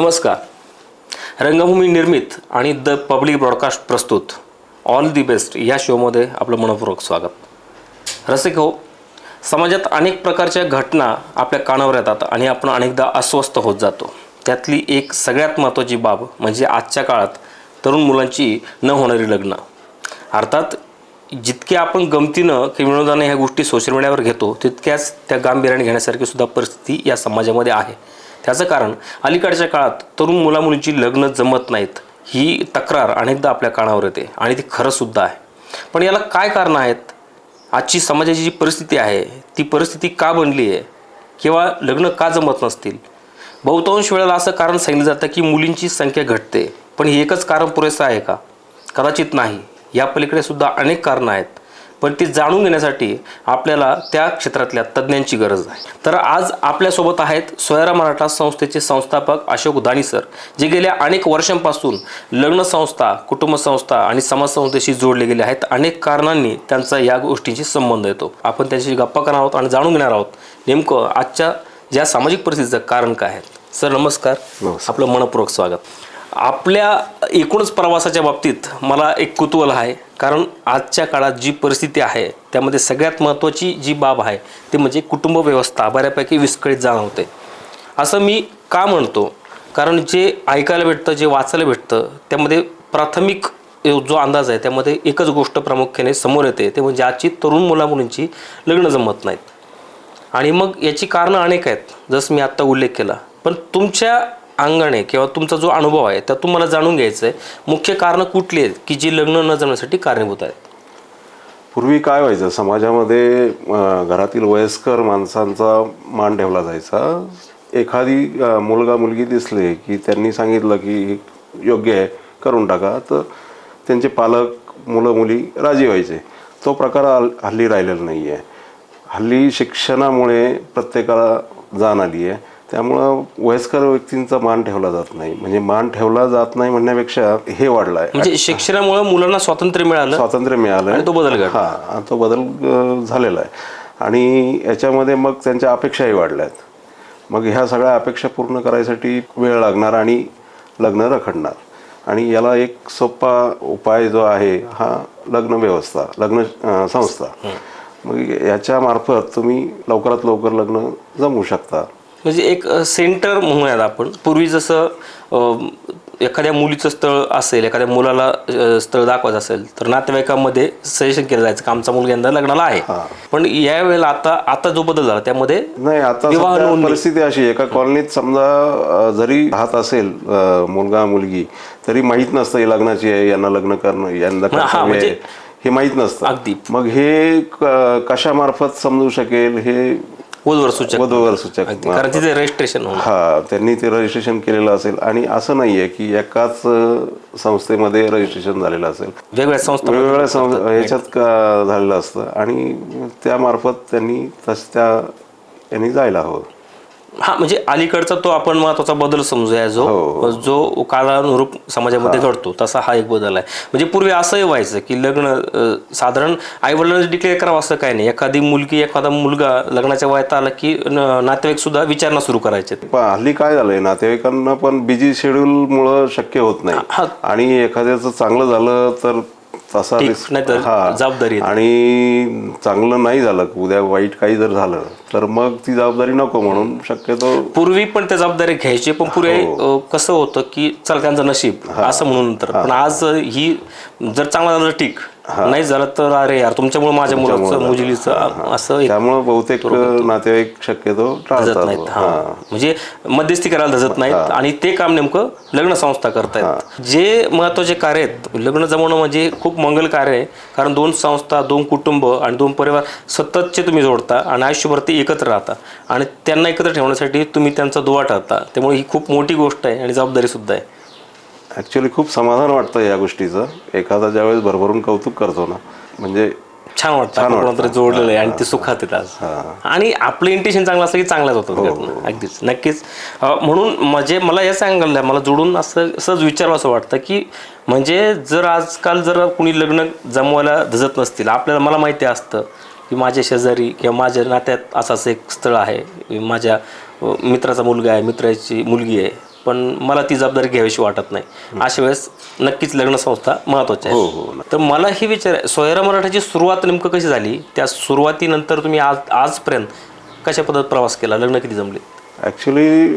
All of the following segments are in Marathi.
नमस्कार. रंगभूमी निर्मित आणि द पब्लिक ब्रॉडकास्ट प्रस्तुत. ऑल दी बेस्ट या शोमध्ये आपलं मनपूर्वक स्वागत. रसिक हो समाजात अनेक प्रकारच्या घटना आपल्या कानावर येतात आणि आपण अनेकदा अस्वस्थ होत जातो. त्यातली एक सगळ्यात महत्त्वाची बाब म्हणजे आजच्या काळात तरुण मुलांची न होणारी लग्न. अर्थात जितके आपण गमतीनं किंवा विनोदानं ह्या गोष्टी सोशल मीडियावर घेतो तितक्याच त्या गांभीर्याने घेण्यासारखी सुद्धा परिस्थिती या समाजामध्ये आहे. त्याचं कारण अलीकडच्या काळात तरुण मुलामुलींची लग्न जमत नाहीत. ही तक्रार अनेकदा आपल्या कानावर येते आणि ती खरंसुद्धा आहे. पण याला काय कारणं आहेत? आजची समाजाची जी परिस्थिती आहे ती परिस्थिती का बनली आहे? किंवा लग्न का जमत नसतील? बहुतांश वेळेला असं कारण सांगितलं जातं की मुलींची संख्या घटते. पण हे एकच कारण पुरेसं आहे का? कदाचित नाही. या पलीकडे सुद्धा अनेक कारणं आहेत. पण ती जाणून घेण्यासाठी आपल्याला त्या क्षेत्रातल्या तज्ज्ञांची गरज आहे. तर आज आपल्यासोबत आहेत सोयरा मराठा संस्थेचे संस्थापक अशोक दाणी सर जे गेल्या अनेक वर्षांपासून लग्न संस्था कुटुंब संस्था आणि समाज संस्थेशी जोडले गेले आहेत. अनेक कारणांनी त्यांचा या गोष्टींशी संबंध येतो. आपण त्यांच्याशी गप्पा करणार आहोत आणि जाणून घेणार आहोत नेमकं आजच्या ज्या सामाजिक परिस्थितीचं कारण काय आहे. सर नमस्कार. आपलं मनपूर्वक स्वागत. आपल्या एकूणच प्रवासाच्या बाबतीत मला एक कुतूहल आहे. कारण आजच्या काळात जी परिस्थिती आहे त्यामध्ये सगळ्यात महत्त्वाची जी बाब आहे ते म्हणजे कुटुंब व्यवस्था बऱ्यापैकी विस्कळीत जाणवते असं मी का म्हणतो? कारण जे ऐकायला भेटतं जे वाचायला भेटतं त्यामध्ये प्राथमिक जो अंदाज आहे त्यामध्ये एकच गोष्ट प्रामुख्याने समोर येते ते म्हणजे आजची तरुण मुलामुलींची लग्न जमत नाहीत. आणि मग याची कारणं अनेक आहेत जसं मी आत्ता उल्लेख केला. पण तुमच्या अंगण आहे किंवा तुमचा जो अनुभव आहे त्या तुम्हाला जाणून घ्यायचं आहे मुख्य कारणं कुठली आहेत की जी लग्न न जमण्यासाठी कारणीभूत आहेत? पूर्वी काय व्हायचं? समाजामध्ये घरातील वयस्कर माणसांचा मान ठेवला जायचा. एखादी मुलगा मुलगी दिसले की त्यांनी सांगितलं की योग्य आहे करून टाका. तर त्यांचे पालक मुलं मुली राजी व्हायचे. तो प्रकार हल्ली राहिलेला नाही आहे हल्ली शिक्षणामुळे प्रत्येकाला जाण आली आहे त्यामुळं वयस्कर व्यक्तींचा मान ठेवला जात नाही. म्हणजे मान ठेवला जात नाही म्हणण्यापेक्षा हे वाढलं आहे म्हणजे शिक्षणामुळे मुलांना स्वातंत्र्य मिळालं स्वातंत्र्य मिळालं. आणि तो बदल. हा तो बदल झालेला आहे. आणि याच्यामध्ये मग त्यांच्या अपेक्षाही वाढल्या आहेत मग ह्या सगळ्या अपेक्षा पूर्ण करायसाठी वेळ लागणार आणि लग्न रखडणार. आणि याला एक सोपा उपाय जो आहे हा लग्न व्यवस्था लग्न संस्था. मग याच्या मार्फत तुम्ही लवकरात लवकर लग्न जमवू शकता. म्हणजे एक सेंटर म्हणूयात आपण. पूर्वी जसं एखाद्या मुलीचं स्थळ असेल एखाद्या मुलाला स्थळ दाखवायचं असेल तर नातेवाईकांमध्ये सजेशन केलं जायचं की आमचा मुलगा यंदा लग्नाला आहे. पण या वेळेला आता आता जो बदल झाला त्यामध्ये नाही आता. परिस्थिती अशी एका कॉलनीत समजा जरी राहत असेल मुलगा मुलगी तरी माहीत नसतं ही लग्नाची आहे यांना लग्न करणं हा, कर्तव्य म्हणजे- हे माहीत नसतं. अगदी. मग हे कशामार्फत समजू शकेल हे वधूवर सूचक. वधूवर सूचक. अगदी. कारण तिथे रजिस्ट्रेशन होणार हा त्यांनी ते रजिस्ट्रेशन केलेलं असेल. आणि असं नाहीये की एकाच अ, संस्थेमध्ये रजिस्ट्रेशन झालेलं असेल. वेगवेगळ्या संस्था वेगवेगळ्या सं- ह्याच्यात का झालेलं असतं. आणि त्यामार्फत त्यांनी तस त्या यांनी जायला हवं. हा म्हणजे अलीकडचा तो आपण महत्त्वाचा बदल समजूया जो हो. जो काळानुरूप समाजामध्ये घडतो तसा हा एक बदल आहे म्हणजे पूर्वी असंही व्हायचं की लग्न साधारण आई वडिलांनी डिक्लेअर करावं असं काही नाही एखादी मुलगी एखादा मुलगा लग्नाच्या वयात आला की नातेवाईक सुद्धा विचारणा सुरू करायचे हल्ली काय झालंय नातेवाईकांना पण बिझी शेड्यूल मुळे शक्य होत नाही. आणि एखाद्याचं चांगलं झालं तर तसा. जबाबदारी. आणि चांगलं नाही झालं उद्या वाईट काही जर झालं तर मग ती जबाबदारी नको म्हणून शक्यतो पूर्वी पण त्या जबाबदारी घ्यायची पण पूर्वी अ, कसं होतं की चल त्यांचं नशीब असं म्हणून तर. पण आज ही जर चांगलं झालं ठीक. नाही झालं तर अरे यार तुमच्यामुळे माझ्या मुलाचं मुलीचं असं एक त्यामुळं बहुतेक नातेवाईक शक्यतो धजत टाळतात नाहीत. हा. म्हणजे मध्यस्थी करायला धजत नाहीत आणि ते काम नेमकं लग्न संस्था करतायत. जे महत्त्वाचे कार्य आहेत लग्न जमवणं म्हणजे खूप मंगल कार्य आहे. कारण दोन संस्था दोन कुटुंब आणि दोन परिवार सततचे तुम्ही जोडता आणि आयुष्यभर ते एकत्र राहता. आणि त्यांना एकत्र ठेवण्यासाठी तुम्ही त्यांचा दुवा ठरता त्यामुळे ही खूप मोठी गोष्ट आहे आणि जबाबदारी सुद्धा आहे. ऍक्च्युली खूप समाधान वाटतं या गोष्टीचं. एखादा ज्यावेळेस भरभरून कौतुक करतो ना म्हणजे छान वाटतं. जोडलेलं आहे आणि ते सुखात येत आज आणि आपलं इंटेन्शन चांगलं असलं की चांगलाच होतं त्यातनं. अगदीच. नक्कीच. म्हणून म्हणजे मला हे सांगायला मला जोडून असं सहज विचारावं असं वाटतं की म्हणजे जर आजकाल जर कुणी लग्न जमवायला धजत नसतील आपल्याला मला माहिती असतं. की माझ्या शेजारी किंवा माझ्या नात्यात असं असं एक स्थळ आहे. माझ्या मित्राचा मुलगा आहे मित्राची मुलगी आहे पण मला ती जबाबदारी घ्यावीशी वाटत नाही. अशा वेळेस नक्कीच लग्न संस्था महत्त्वाची आहे. हो हो तर मला हे विचार सोयरा मराठाची सुरुवात नेमकं कशी झाली? त्या सुरुवातीनंतर तुम्ही आज आजपर्यंत कशा पद्धत प्रवास केला? लग्न किती जमले? ॲक्च्युली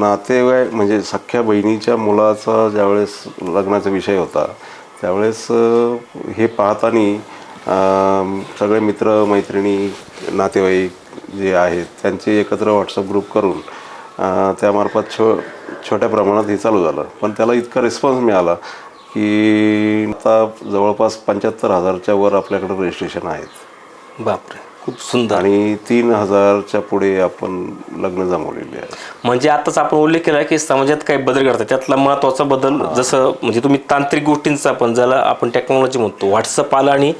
नातेवाईक म्हणजे सख्ख्या बहिणीच्या मुलाचा ज्यावेळेस लग्नाचा विषय होता त्यावेळेस हे पाहताना सगळे मित्र मैत्रिणी नातेवाईक जे आहेत त्यांचे एकत्र व्हॉट्सअप ग्रुप करून त्यामार्फत छो छोट्या प्रमाणात हे चालू झालं. पण त्याला इतका रिस्पॉन्स मिळाला की आता जवळपास पंच्याहत्तर हजारच्या वर आपल्याकडे रजिस्ट्रेशन आहेत. बापरे खूप सुंदर. आणि तीन हजारच्या पुढे आपण लग्न जमवलेले आहे. म्हणजे आताच आपण उल्लेख केला की समाजात काही बदल घडतात. त्यातला महत्त्वाचा बदल जसं म्हणजे तुम्ही तांत्रिक गोष्टींचा आपण ज्याला आपण टेक्नॉलॉजी म्हणतो व्हॉट्सअप आला आणि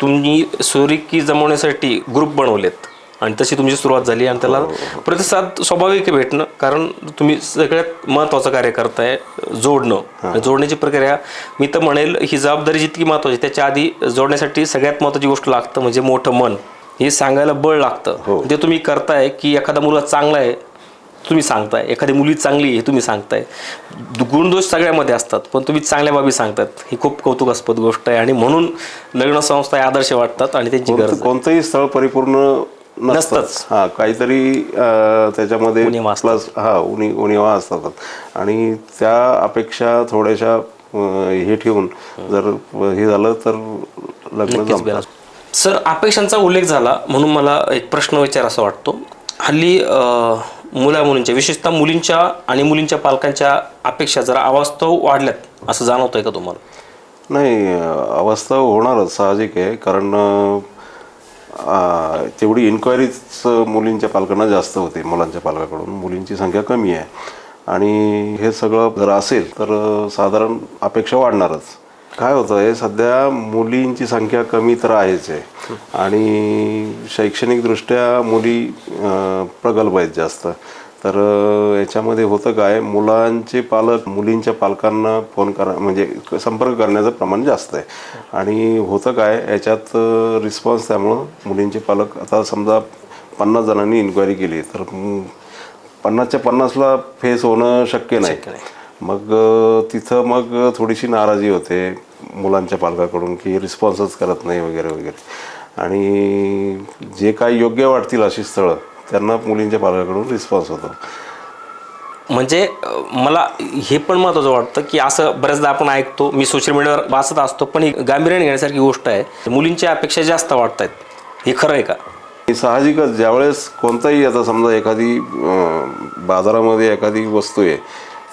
तुम्ही सोयरिकी जमवण्यासाठी ग्रुप बनवलेत. आणि तशी तुमची सुरुवात झाली आणि त्याला प्रतिसाद स्वाभाविक भेटणं. कारण तुम्ही सगळ्यात महत्त्वाचं कार्य करताय जोडणं. जोडण्याची प्रक्रिया मी तर म्हणेल ही जबाबदारी जितकी महत्त्वाची त्याच्या आधी जोडण्यासाठी सगळ्यात महत्त्वाची गोष्ट लागतं म्हणजे मोठं मन. हे सांगायला बळ लागतं. ते तुम्ही करताय की एखादा मुलगा चांगला आहे तुम्ही सांगताय. एखादी मुली चांगली हे तुम्ही सांगताय. गुणदोष सगळ्यामध्ये असतात पण तुम्ही चांगल्या बाबी सांगतात. ही खूप कौतुकास्पद गोष्ट आहे आणि म्हणून लग्न संस्था आदर्श वाटतात आणि त्यांची गरज कोणतं- कोणतंही स्थळ परिपूर्ण नसतंच. हा काहीतरी त्याच्यामध्ये. प्लस हा उणी उणिवा असतात. आणि त्या अपेक्षा थोड्याशा हे ठेवून जर हे झालं तर लग्न सर अपेक्षांचा उल्लेख झाला म्हणून मला एक प्रश्न विचार असा वाटतो. हल्ली मुला मुलींच्या विशेषतः मुलींच्या आणि मुलींच्या पालकांच्या अपेक्षा जरा अवास्तव वाढल्यात असं जाणवतंय का तुम्हाला? नाही अवस्था होणारच साहजिक आहे. कारण अं, तेवढी इन्क्वायरीच मुलींच्या पालकांना जास्त होते मुलांच्या पालकाकडून. मुलींची संख्या कमी आहे. आणि हे सगळं जर असेल तर साधारण अपेक्षा वाढणारच. काय होतं आहे सध्या मुलींची संख्या कमी तर आहेच आहे. आणि शैक्षणिकदृष्ट्या मुली प्रगल्भ आहेत जास्त. तर याच्यामध्ये होतं काय मुलांचे पालक मुलींच्या पालकांना फोन करा म्हणजे संपर्क करण्याचं प्रमाण जास्त आहे. आणि होतं काय याच्यात रिस्पॉन्स त्यामुळं मुलींचे पालक आता समजा पन्नास जणांनी इन्क्वायरी केली तर पन्नासच्या पन्नासला फेस होणं शक्य नाही. मग तिथं मग थोडीशी नाराजी होते. मुलांच्या पालकाकडून की रिस्पॉन्सच करत नाही वगैरे वगैरे. आणि जे काही योग्य वाटतील अशी स्थळं त्यांना मुलींच्या पालकाकडून रिस्पॉन्स होतो. म्हणजे मला हे पण महत्त्वाचं वाटतं की असं बऱ्याचदा आपण ऐकतो मी सोशल मीडियावर वाचत असतो पण ही गांभीर्याने घेण्यासारखी गोष्ट आहे. मुलींच्या अपेक्षा जास्त वाटत आहेत हे खरं आहे का? साहजिकच ज्यावेळेस कोणताही आता समजा एखादी बाजारामध्ये एखादी वस्तू आहे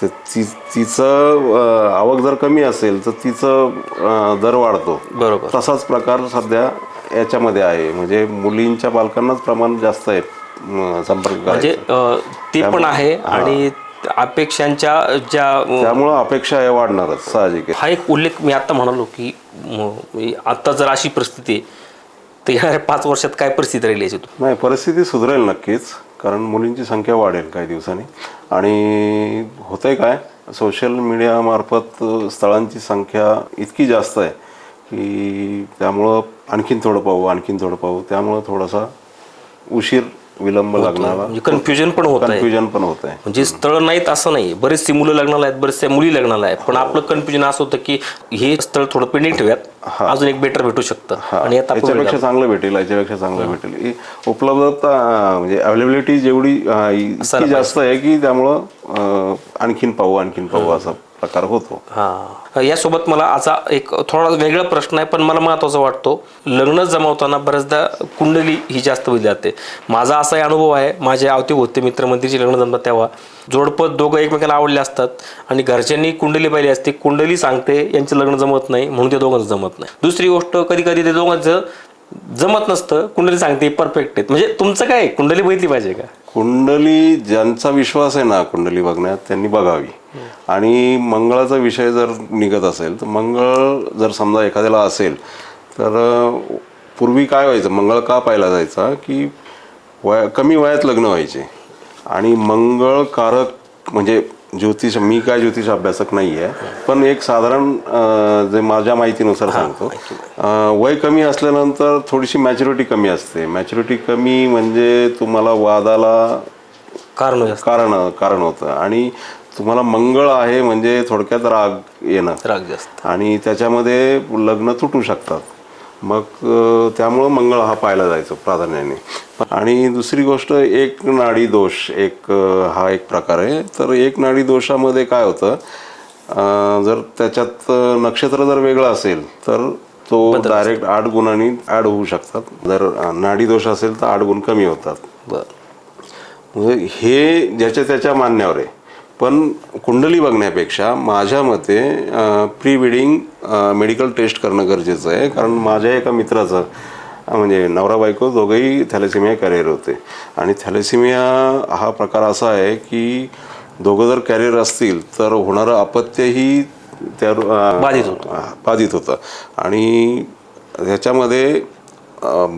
तर ती तिचं आवक जर कमी असेल तर तिचं दर वाढतो. बरोबर. तसाच प्रकार सध्या याच्यामध्ये आहे. म्हणजे मुलींच्या पालकांनाच प्रमाण जास्त आहे संपर्क म्हणजे करायचं अं, ते पण आहे आणि अपेक्षांच्या ज्या त्यामुळं अपेक्षा हे वाढणारच साहजिक आहे. हा एक उल्लेख मी आता म्हणालो की म- आता जर अशी परिस्थिती आहे तर येणाऱ्या पाच वर्षात काय परिस्थिती राहिली याची नाही परिस्थिती सुधरेल नक्कीच. कारण मुलींची संख्या वाढेल काही दिवसांनी. आणि होतंय काय सोशल मीडियामार्फत स्थळांची संख्या इतकी जास्त आहे की त्यामुळं आणखीन थोडं पाहू आणखीन थोडं पाहू. त्यामुळं थोडासा उशीर विलंब लागणारा म्हणजे कन्फ्युजन पण होत आहे. कन्फ्युजन पण होत आहे. म्हणजे स्थळ नाहीत असं नाही. बरेचसे मुलं लग्नाला आहेत बरेचसे मुली लग्नाला आहेत. पण आपलं कन्फ्युजन असं होतं की हे स्थळ थोडं पेंडिंग ठेवूयात अजून एक बेटर भेटू शकतं. हा, आणि आता याच्यापेक्षा चांगलं भेटेल याच्यापेक्षा चांगलं भेटेल. ही उपलब्धता म्हणजे अवेलेबिलिटी जेवढी जास्त आहे की त्यामुळं आणखीन पाहू आणखीन पाहू असा प्रकार होतो. हा. यासोबत मला आता एक थोडा वेगळा प्रश्न आहे पण मला महत्त्वाचा वाटतो लग्न जमवताना बऱ्याचदा कुंडली ही जास्त बघितली जाते. माझा असाही अनुभव आहे माझे अवतीभोवती मित्रमंत्रीची लग्न जमतात तेव्हा. जोडपं दोघं एकमेकाला आवडले असतात आणि घरच्यांनी कुंडली पाहिली असते कुंडली सांगते यांचं लग्न जमत नाही म्हणून ते दोघांचं जमत नाही. दुसरी गोष्ट कधी कधी ते दोघांचं जमत नसतं कुंडली सांगते परफेक्ट आहेत. म्हणजे तुमचं काय कुंडली बघितली पाहिजे का? कुंडली ज्यांचा विश्वास आहे ना कुंडली बघण्यात त्यांनी बघावी. आणि मंगळाचा विषय जर निघत असेल तर मंगळ जर समजा एखाद्याला असेल तर पूर्वी काय व्हायचं? मंगळ का पाहिला जायचा? की वया कमी वयात लग्न व्हायचे. आणि मंगळकारक म्हणजे ज्योतिष मी काय ज्योतिष अभ्यासक नाही आहे पण एक साधारण जे माझ्या माहितीनुसार सांगतो वय कमी असल्यानंतर थोडीशी मॅच्युरिटी कमी असते. मॅच्युरिटी कमी म्हणजे तुम्हाला वादाला कारण कारण कारण होतं. आणि तुम्हाला मंगळ आहे म्हणजे थोडक्यात राग येणं राग जास्त. आणि त्याच्यामध्ये लग्न तुटू शकतात. मग त्यामुळं मंगळ हा पाहिला जायचं प्राधान्याने. आणि दुसरी गोष्ट एक नाडी दोष एक हा एक प्रकार आहे. तर एक नाडी दोषामध्ये काय होतं जर त्याच्यात नक्षत्र जर वेगळं असेल तर तो डायरेक्ट आठ गुणांनी ॲड होऊ शकतात. जर नाडी दोष असेल तर आठ गुण कमी होतात. बरं. म्हणजे हे ज्याच्या त्याच्या मान्यावर आहे. पण कुंडली बघण्यापेक्षा माझ्या मते प्री वेडिंग मेडिकल टेस्ट करणं गरजेचं आहे. कारण माझ्या एका मित्राचं म्हणजे नवरा बायको दोघंही थॅलेसिमिया कॅरियर होते. आणि थॅलेसिमिया हा प्रकार असा आहे की दोघं जर कॅरियर असतील तर होणारं अपत्यही त्या बाधित होतं. बाधित होतं. आणि ह्याच्यामध्ये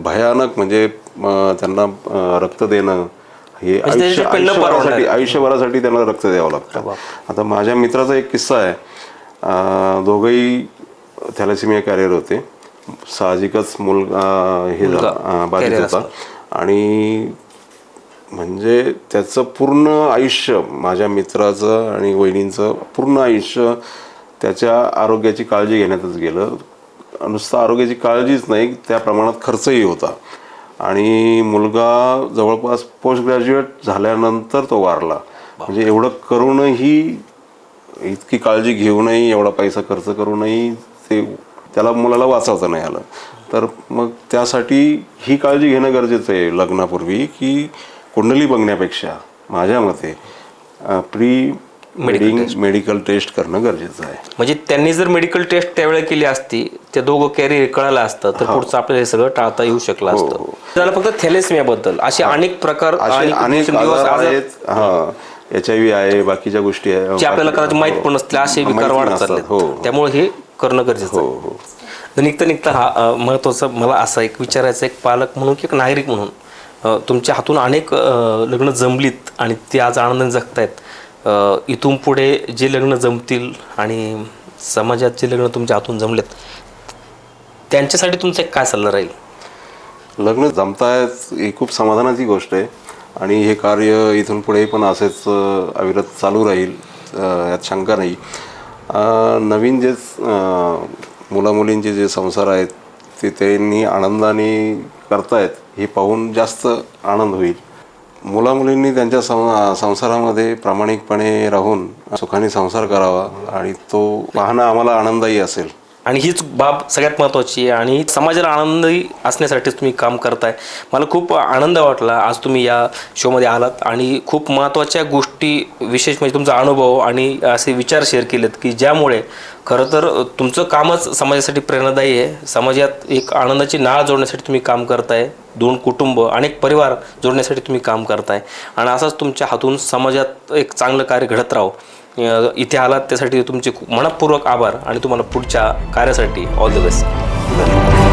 भयानक म्हणजे त्यांना रक्त देणं हे म्हणजे आयुष्य आयुष्यभरासाठी. आयुष्यभरासाठी त्यांना रक्त द्यावं लागतं. आता माझ्या मित्राचा एक किस्सा आहे. दोघंही थॅलेसिमिया कॅरियर होते. साहजिकच मुलगा हे बाधित होता. आणि म्हणजे त्याचं पूर्ण आयुष्य माझ्या मित्राचं आणि वहिनींचं पूर्ण आयुष्य त्याच्या आरोग्याची काळजी घेण्यातच गेलं. नुसतं आरोग्याची काळजीच नाही त्या प्रमाणात खर्चही होता. आणि मुलगा जवळपास पोस्ट ग्रॅज्युएट झाल्यानंतर तो वारला. म्हणजे एवढं करूनही इतकी काळजी घेऊनही एवढा पैसा खर्च करूनही ते त्याला मुलाला वाचवता नाही आलं. तर मग त्यासाठी ही काळजी घेणं गरजेचं आहे लग्नापूर्वी की कुंडली बघण्यापेक्षा माझ्या मते प्री वेडिंग मेडिकल टेस्ट करणं गरजेचं आहे. म्हणजे त्यांनी जर मेडिकल टेस्ट त्यावेळेला केली असती ते दोघं कॅरियर कळालं असतं तर पुढचं आपल्याला हे सगळं टाळता येऊ शकलं असतं. त्याला फक्त थॅलेसिमिया बद्दल. असे अनेक प्रकार असे अनेक दिवसेंदिवस आजार आजार आहेत. हा. एच आय व्ही आहे बाकीच्या गोष्टी आहे. जे आपल्याला कदाचित माहीत पण नसतील असे हा, विकार माहिती वाढत नसतात. चालले हो. त्यामुळे हे करणं गरजेचं हो आहे. हो तर निघता निघता हा अ, महत्त्वाचा मला असा एक विचारायचा एक पालक म्हणून की एक नागरिक म्हणून अ, तुमच्या हातून अनेक अ, लग्न जमलीत आणि ते आज आनंदाने जगतायत. इथून पुढे जे लग्न जमतील आणि समाजात जे लग्न तुमच्या हातून जमलेत त्यांच्यासाठी तुमचा एक काय सल्ला राहील? लग्न जमतायत ही खूप समाधानाची गोष्ट आहे. आणि हे कार्य इथून पुढे पण असेच अविरत चालू राहील यात शंका नाही. नवीन जे मुलामुलींचे जे संसार आहेत ते त्यांनी आनंदाने करतायत हे पाहून जास्त आनंद होईल. मुलामुलींनी त्यांच्या सं संसारामध्ये प्रामाणिकपणे राहून सुखाने संसार करावा आणि तो पाहणं आम्हाला आनंदही असेल. आणि हीच बाब सगळ्यात महत्त्वाची आहे आणि समाजाला आनंदी असण्यासाठीच तुम्ही काम करताय. मला खूप आनंद वाटला आज तुम्ही या शोमध्ये आलात आणि खूप महत्त्वाच्या गोष्टी विशेष म्हणजे तुमचा अनुभव आणि असे विचार शेअर केलेत की ज्यामुळे खरं तर तुमचं कामच समाजासाठी प्रेरणादायी आहे. समाजात एक आनंदाची नाळ जोडण्यासाठी तुम्ही काम करताय. दोन कुटुंब अनेक परिवार जोडण्यासाठी तुम्ही काम करताय. आणि असंच तुमच्या हातून समाजात एक चांगलं कार्य घडत राहो. इथे आलात त्यासाठी तुमचे खूप मनपूर्वक आभार आणि तुम्हाला पुढच्या कार्यासाठी ऑल द बेस्ट